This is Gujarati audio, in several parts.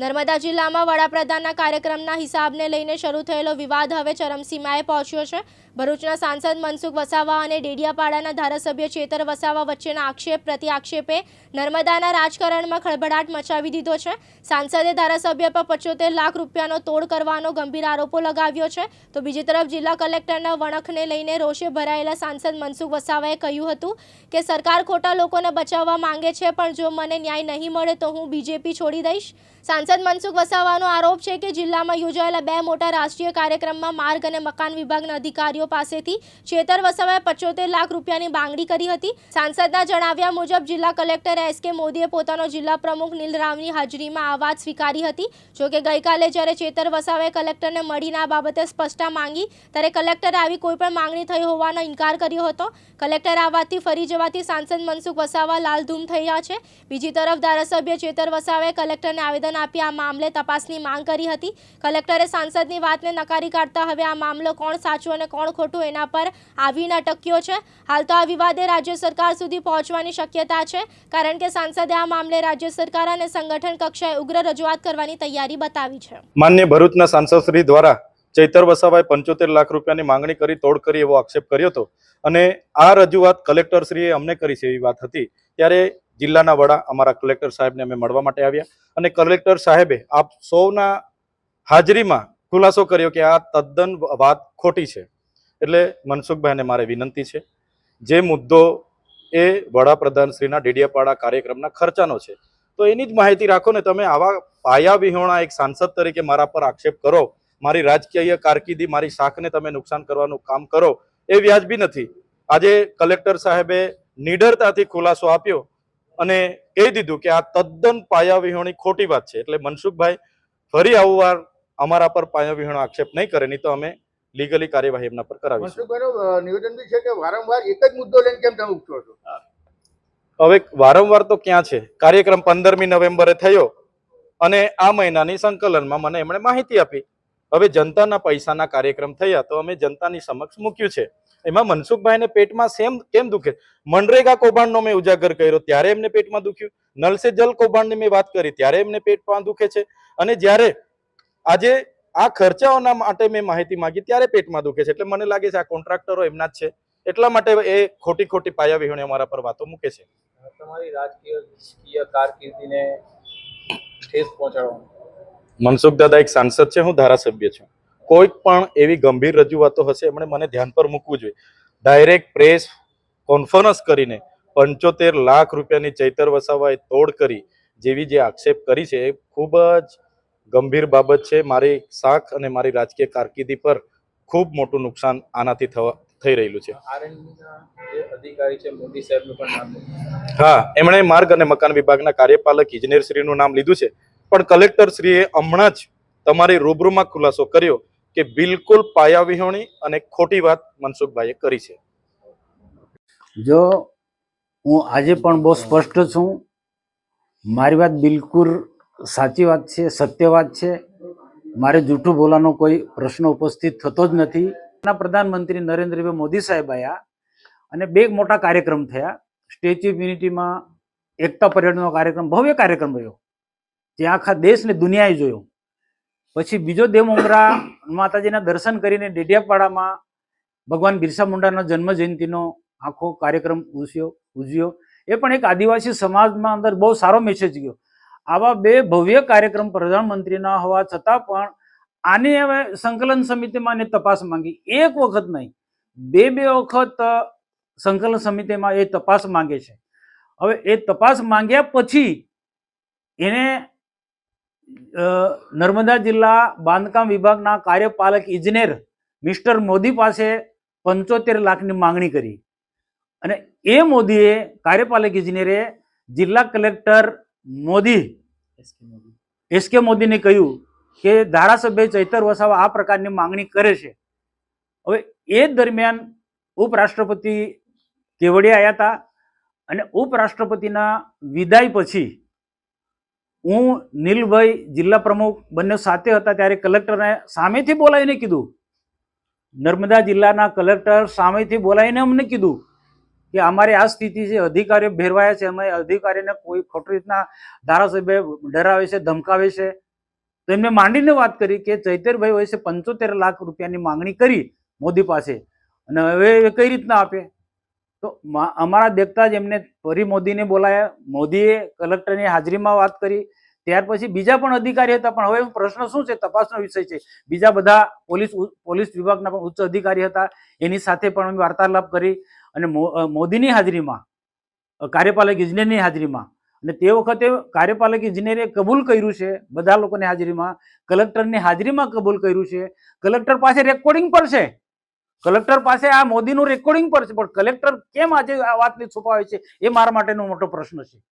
નર્મદા જિલ્લામાં વડાપ્રધાનના કાર્યક્રમના હિસાબને લઈને શરૂ થયેલો વિવાદ હવે ચરમસીમાએ પહોંચ્યો છે. ભરૂચના સાંસદ મનસુખ વસાવા અને ડેડિયાપાડાના ધારાસભ્ય ચેતર વસાવા વચ્ચેના આક્ષેપ પ્રતિ આક્ષેપે નર્મદાના રાજકારણમાં ખળભળાટ મચાવી દીધો છે. સાંસદે ધારાસભ્ય પર પચોતેર લાખ રૂપિયાનો તોડ કરવાનો ગંભીર આરોપો લગાવ્યો છે. તો બીજી તરફ જિલ્લા કલેક્ટરના વણખને લઈને રોષે ભરાયેલા સાંસદ મનસુખ વસાવાએ કહ્યું હતું કે, સરકાર ખોટા લોકોને બચાવવા માંગે છે, પણ જો મને ન્યાય નહીં મળે તો હું બીજેપી છોડી દઈશ. સાંસદ મનસુખ વસાવાનો આરોપ છે કે જિલ્લામાં યોજાયેલા બે મોટા રાષ્ટ્રીય કાર્યક્રમમાં માર્ગ અને મકાન વિભાગના અધિકારીઓ પાસેથી છેતર વસાવાએ પચોતેર લાખ રૂપિયાની માંગણી કરી હતી. સાંસદના જણાવ્યા મુજબ જિલ્લા કલેક્ટર એસ કે મોદીએ પોતાનો જિલ્લા પ્રમુખ નીલ રાવની હાજરીમાં આ વાત સ્વીકારી હતી. જોકે ગઈકાલે જ્યારે ચેતર વસાવાએ કલેક્ટરને મળીને આ બાબતે સ્પષ્ટતા માંગી, ત્યારે કલેક્ટરે આવી કોઈપણ માંગણી થઈ હોવાનો ઇનકાર કર્યો હતો. કલેક્ટર આ વાતથી ફરી જવાથી સાંસદ મનસુખ વસાવા લાલધૂમ થયા છે. બીજી તરફ ધારાસભ્ય ચેતર વસાવાએ કલેક્ટરને આવેદન આપી આ મામલે તપાસની માંગ કરી હતી. કલેક્ટરે સાંસદની વાતને નકારી કાઢતા હવે આ મામલો કોણ સાચું અને કોણ ખોટું એના પર આવીને અટક્યો છે. હાલ તો આ વિવાદે રાજ્ય સરકાર સુધી પહોંચવાની શક્યતા છે, કારણ કે સાંસદે આ મામલે રાજ્ય સરકાર અને સંગઠન કક્ષાએ ઉગ્ર રજૂઆત કરવાની તૈયારી બતાવી છે. માન્ય ભરૂચના સાંસદશ્રી દ્વારા ચૈતર વસાવાએ પંચોતેર લાખ રૂપિયાની માંગણી કરી, તોડ કરી એવો આક્ષેપ કર્યો હતો. અને આ રજૂઆત કલેક્ટરશ્રીએ અમને કરી છે એવી વાત હતી. ત્યારે જિલ્લાના વડા અમારા કલેક્ટર સાહેબને અમે મળવા માટે આવ્યા અને કલેક્ટર સાહેબે આપ સૌના હાજરીમાં ખુલાસો કર્યો કે આ તદ્દન વાત ખોટી છે. એટલે મનસુખભાઈને મારે વિનંતી છે, જે મુદ્દો એ વડાપ્રધાન શ્રીના ડેડિયાપાડા કાર્યક્રમના ખર્ચાનો છે, તો એની જ માહિતી રાખો ને તમે આવા પાયા વિહોણા એક સાંસદ તરીકે મારા પર આક્ષેપ કરો, મારી રાજકીય કારકિર્દી, મારી શાખને તમે નુકસાન કરવાનું કામ કરો, એ વ્યાજબી નથી. આજે કલેક્ટર સાહેબે નિડરતાથી ખુલાસો આપ્યો અને કહી દીધું કે આ તદ્દન પાયાવિહોણી ખોટી વાત છે. એટલે મનસુખભાઈ ફરી આવું વાર અમારા પર પાયા વિહોણો આક્ષેપ નહીં કરે નહીં તો અમે લીગલી કાર્યવાહી એમના પર કરાવીશું. મનસુખભાઈનું નિવેદન બી છે કે વારંવાર એક જ મુદ્દો લઈને કેમ તમે ઉઠો છો? હવે વારંવાર તો ક્યાં છે? કાર્યક્રમ પંદરમી નવેમ્બરે થયો અને આ મહિનાની સંકલનમાં મને એમણે માહિતી આપી. હવે જનતાના પૈસાના કાર્યક્રમ થયા તો અમે જનતાની સમક્ષ મૂક્યું છે. એમાં મનસુખભાઈને પેટમાં સેમ કેમ દુખે? મનરેગા કૌભાંડનો મેં ઉજાગર કર્યો ત્યારે એમને પેટમાં દુખ્યું. નલ સે જલ કૌભાંડની મેં વાત કરી ત્યારે એમને પેટમાં દુખે છે. અને જ્યારે આજે આ ખર્ચાઓના માટે મેં માહિતી માંગી ત્યારે પેટમાં દુખે છે. એટલે મને લાગે છે આ કોન્ટ્રાક્ટરો એમના જ છે. એટલા માટે એ ખોટી ખોટી પાયા વિહોણી અમારા પર વાતો મૂકે છે. તમારી રાજકીય કારકિર્દીને ઠેસ પહોંચાડવાનું. મનસુખ દાદા એક સાંસદ છે હું ધારાસભ્ય છું. કોઈક પણ એવી ગંભીર રજૂઆતો હશે એમણે મને ધ્યાન પર મૂકવું જોઈએ. ડાયરેક્ટ પ્રેસ કોન્ફરન્સ કરીને પંચોતેર લાખ રૂપિયાની ચૈતર વસાવાએ તોડ કરી જેવી જે આક્ષેપ કરી છે એ ખૂબ જ ગંભીર બાબત છે. મારી શાખ અને મારી રાજકીય કારકિર્દી પર ખૂબ મોટું નુકસાન આનાથી થવા થઈ રહેલું છે. હા એમણે માર્ગ અને મકાન વિભાગના કાર્યપાલક ઇજનેરશ્રીનું નામ લીધું છે. પણ કલેક્ટર શ્રીએ હમણાં જ તમારી રૂબરૂમાં ખુલાસો કર્યો કે બિલકુલ પાયા વિહોણી અને ખોટી વાત મનસુખભાઈએ કરી છે. જો હું આજે પણ બહુ સ્પષ્ટ છું, મારી વાત બિલકુલ સાચી વાત છે, સત્ય વાત છે. મારે જૂઠું બોલવાનો કોઈ પ્રશ્ન ઉપસ્થિત થતો જ નથી. પ્રધાનમંત્રી નરેન્દ્રભાઈ મોદી સાહેબ આવ્યા અને બે મોટા કાર્યક્રમ થયા. સ્ટેચ્યુ ઓફ યુનિટીમાં એકતા પરેડનો કાર્યક્રમ, ભવ્ય કાર્યક્રમ રહ્યો. ત્યાં આખા દેશ ને દુનિયાએ જોયો. પછી બીજો દેવમોગરા માતાજીના દર્શન કરીને ડેડિયાપાડામાં ભગવાન બિરસા મુંડાના જન્મ જયંતિનો આખો કાર્યક્રમ ઉજ્યો ઉજવ્યો. એ પણ એક આદિવાસી સમાજમાં અંદર બહુ સારો મેસેજ ગયો. આવા બે ભવ્ય કાર્યક્રમ પ્રધાનમંત્રીના હોવા છતાં પણ આની હવે સંકલન સમિતિમાં એને તપાસ માંગી. એક વખત નહીં, બે બે વખત સંકલન સમિતિમાં એ તપાસ માંગે છે. હવે એ તપાસ માંગ્યા પછી એને નર્મદા જિલ્લા બાંધકામ વિભાગના કાર્યપાલક ઇજનેર મિસ્ટર મોદી પાસે પંચોતેર લાખની માંગણી કરી. અને એ મોદીએ કાર્યપાલક ઇજનેરે જિલ્લા કલેક્ટર મોદી એસ કે મોદીને કહ્યું કે ધારાસભ્ય ચૈતર વસાવા આ પ્રકારની માંગણી કરે છે. હવે એ દરમિયાન ઉપરાષ્ટ્રપતિ કેવડિયા આવ્યા હતા અને ઉપરાષ્ટ્રપતિના વિદાય પછી હું નીલભાઈ જિલ્લા પ્રમુખ બંને સાથે હતા ત્યારે કલેક્ટરને સામેથી બોલાવીને કીધું. નર્મદા જિલ્લાના કલેક્ટર સામેથી બોલાવીને અમને કીધું કે અમારી આ સ્થિતિ છે, અધિકારીઓ ભેરવાયા છે, અમે અધિકારીને કોઈ ખોટી રીતના ધારાસભ્ય ડરાવે છે, ધમકાવે છે. તો એમને માંડીને વાત કરી કે ચૈતરભાઈ હોય છે પંચોતેર લાખ રૂપિયાની માંગણી કરી મોદી પાસે અને હવે કઈ રીતના આપે? તો અમારા દેખતા જ એમને ફરી મોદીને બોલાયા. મોદીએ કલેક્ટરની હાજરીમાં વાત કરી. ત્યાર પછી બીજા પણ અધિકારી હતા, પણ હવે પ્રશ્ન શું છે? તપાસનો વિષય છે. બીજા બધા પોલીસ પોલીસ વિભાગના પણ ઉચ્ચ અધિકારી હતા. એની સાથે પણ અમે વાર્તાલાપ કરી અને મોદીની હાજરીમાં કાર્યપાલક ઇજનેરની હાજરીમાં અને તે વખતે કાર્યપાલક ઇજનેરે કબૂલ કર્યું છે, બધા લોકોની હાજરીમાં. કલેક્ટરની હાજરીમાં કબૂલ કર્યું છે. કલેક્ટર પાસે રેકોર્ડિંગ પણ છે. કલેક્ટર પાસે આ મોદીનું રેકોર્ડિંગ પર છે. પણ કલેક્ટર કેમ આજે આ વાતને છુપાવે છે? એ મારા માટેનો મોટો પ્રશ્ન છે.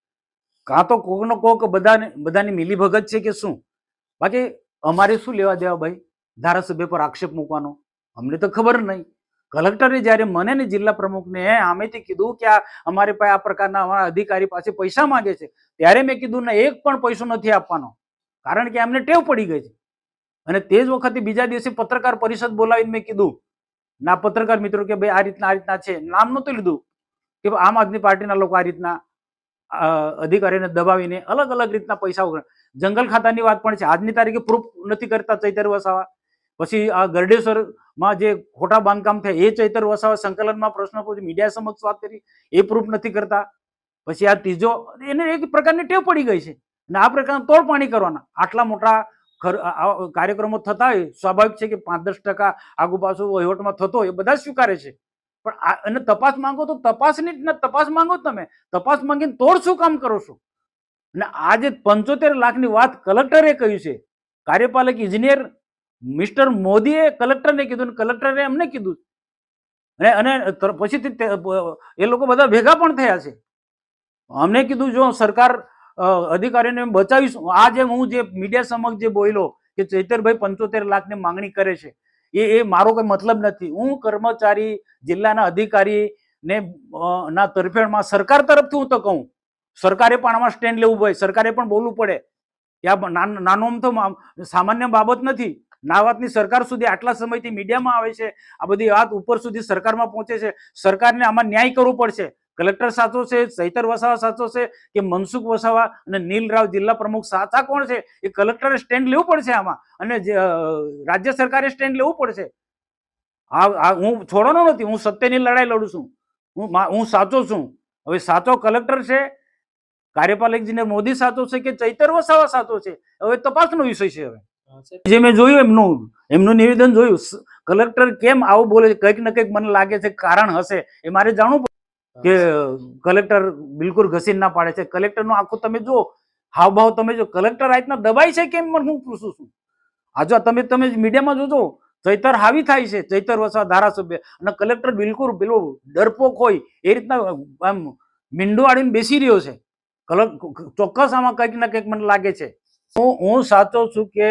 કાં તો કોકનો કોક બધાને, બધાની મિલીભગત છે કે શું? બાકી અમારે શું લેવા દેવા ભાઈ? ધારાસભ્ય પર આક્ષેપ મૂકવાનો? અમને તો ખબર નહીં. કલેક્ટરે જ્યારે મને ને જિલ્લા પ્રમુખને આમેથી કીધું કે આ અમારી પાસે આ પ્રકારના અમારા અધિકારી પાસે પૈસા માંગે છે, ત્યારે મેં કીધું, ને, એક પણ પૈસો નથી આપવાનો. કારણ કે એમને ટેવ પડી ગઈ છે. અને તે જ વખતે બીજા દિવસે પત્રકાર પરિષદ બોલાવીને મેં કીધું ના પત્રકાર મિત્રો કે ભાઈ આ રીતના આ રીતના છે. નામ નહોતું લીધું કે આમ આદમી પાર્ટીના લોકો આ રીતના અધિકારીને દબાવીને અલગ અલગ રીતના પૈસા જંગલ ખાતાની વાત પણ છે. આજની તારીખે પ્રૂફ નથી કરતા ચૈતર વસાવા. પછી આ ગરડેશ્વરમાં જે ખોટા બાંધકામ થયા, એ ચૈતર વસાવા સંકલનમાં પ્રશ્ન પૂછી મીડિયા સમક્ષ વાત કરી. એ પ્રૂફ નથી કરતા. પછી આ ત્રીજો, એને એક પ્રકારની ટેવ પડી ગઈ છે. અને આ પ્રકારના તોડ પાણી કરવાના. આટલા મોટા કાર્યક્રમો થતા હોય, સ્વાભાવિક છે કે પાંચ દસ ટકા આગુ પાછું વહીવટમાં થતો હોય, એ બધા સ્વીકારે છે. પણ અને તપાસ માંગો તો તપાસની જ તપાસ માંગો તમે. તપાસ માંગીને તોડ શું કામ કરો છો? અને આ જે પંચોતેર લાખની વાત કલેક્ટરે કહ્યું છે, કાર્યપાલક ઇજનેર મિસ્ટર મોદીએ કલેક્ટરને કીધું કલેક્ટરે એમને કીધું. અને અને પછીથી એ લોકો બધા ભેગા પણ થયા છે. અમને કીધું, જો સરકાર અધિકારીને બચાવીશું. આ જે હું જે મીડિયા સમક્ષ જે બોલ્યો કે ચૈતરભાઈ પંચોતેર લાખની માંગણી કરે છે, એ એ મારો કોઈ મતલબ નથી. હું કર્મચારી જિલ્લાના અધિકારી ને ના તરફેણમાં સરકાર તરફથી હું તો કહું. સરકારે પણ આમાં સ્ટેન્ડ લેવું પડે. સરકારે પણ બોલવું પડે. નાનો આમ તો સામાન્ય બાબત નથી. ના વાતની સરકાર સુધી આટલા સમયથી મીડિયામાં આવે છે. આ બધી વાત ઉપર સુધી સરકારમાં પહોંચે છે. સરકારને આમાં ન્યાય કરવો પડશે. કલેક્ટર સાચો છે ચૈતર વસાવા સાચો છે કે મનસુખ વસાવા અને નીલ રાવ જિલ્લા પ્રમુખ સાચા કોણ છે? એ કલેક્ટરે સ્ટેન્ડ લેવું પડશે આમાં. અને રાજ્ય સરકારે સ્ટેન્ડ લેવું પડશે. આ હું છોડવાનો નથી હું સત્યની લડાઈ લડું છું. હું હું સાચો છું. હવે સાચો કલેક્ટર છે કાર્યપાલક ઇજનેર મોદી સાચો છે કે ચૈતર વસાવા સાચો છે? હવે તપાસનો વિષય છે હવે. જે મેં જોયું એમનું એમનું નિવેદન જોયું. કલેક્ટર કેમ આવું બોલે છે? કંઈક ને કંઈક મને લાગે છે કારણ હશે. એ મારે જાણવું કે કલેક્ટર બિલકુલ ઘસીને ના પાડે છે. કલેક્ટરનો આખો તમે જો હાવભાવ તમે જો કલેક્ટર આ રીતના દબાઈ છે કેમ? હું પૂછું છું. આ તમે તમે મીડિયામાં જોજો ચૈતર હાવી થાય છે ચૈતર વસવા ધારાસભ્ય. અને કલેક્ટર બિલકુલ પેલો ડરપોક હોય એ રીતના આમ મીંડો આડીને બેસી રહ્યો છે. કલક ચોક્કસ આમાં કંઈક ને કંઈક મને લાગે છે. હું હું સાચો છું કે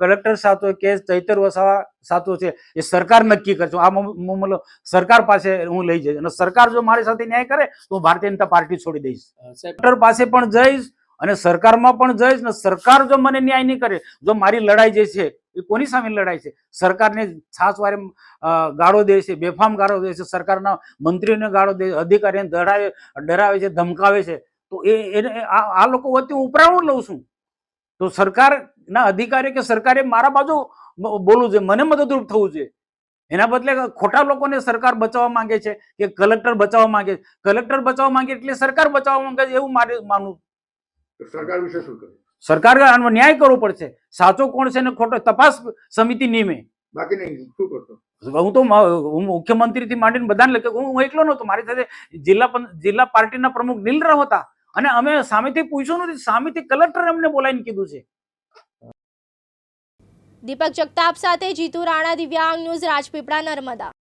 કલેક્ટર સાચો કે ચૈતર વસાવા સાચો છે એ સરકાર નક્કી કરશે. આ મતલબ સરકાર પાસે હું લઈ જઈશ. અને સરકાર જો મારી સાથે ન્યાય કરે તો હું ભારતીય જનતા પાર્ટી છોડી દઈશ. કલેક્ટર પાસે પણ જઈશ અને સરકારમાં પણ જઈશ ને સરકાર જો મને ન્યાય નહીં કરે જો મારી લડાઈ જે છે એ કોની સામે લડાઈ છે? સરકારને છાસવારે વારે ગાળો દે છે બેફામ ગાળો દે છે સરકારના મંત્રીઓને ગાળો દે અધિકારીને ડરાવે ડરાવે છે ધમકાવે છે. તો એ એને આ લોકો વચ્ચે હું ઉપરાણું લઉં છું. તો સરકારના અધિકારી કે સરકારે મારા બાજુ બોલવું છે મને મદદરૂપ થવું જોઈએ. એના બદલે ખોટા લોકોને સરકાર બચાવવા માંગે છે કે કલેક્ટર બચાવવા માંગે છે. કલેક્ટર બચાવવા માંગે એટલે સરકાર બચાવવા માંગે છે એવું મારે માનવું. સરકાર વિશે શું કહ્યું સરકાર આનો ન્યાય કરવો પડશે. સાચો કોણ છે ને ખોટો તપાસ સમિતિ નિયમે. બાકી નહીં શું કરશો? હું તો હું હું મુખ્યમંત્રીથી માંડીને બધાને લખે હું એકલો નહોતો. મારી સાથે જિલ્લા જિલ્લા પાર્ટીના પ્રમુખ નીલરાવ હતા. અને અમે સામેથી પૂછ્યું નથી, સામેથી કલેક્ટર અમને બોલાવીને કીધું છે. દીપક જગતાપ સાથે જીતુ રાણા દિવ્યાંગ ન્યૂઝ રાજપીપળા નર્મદા.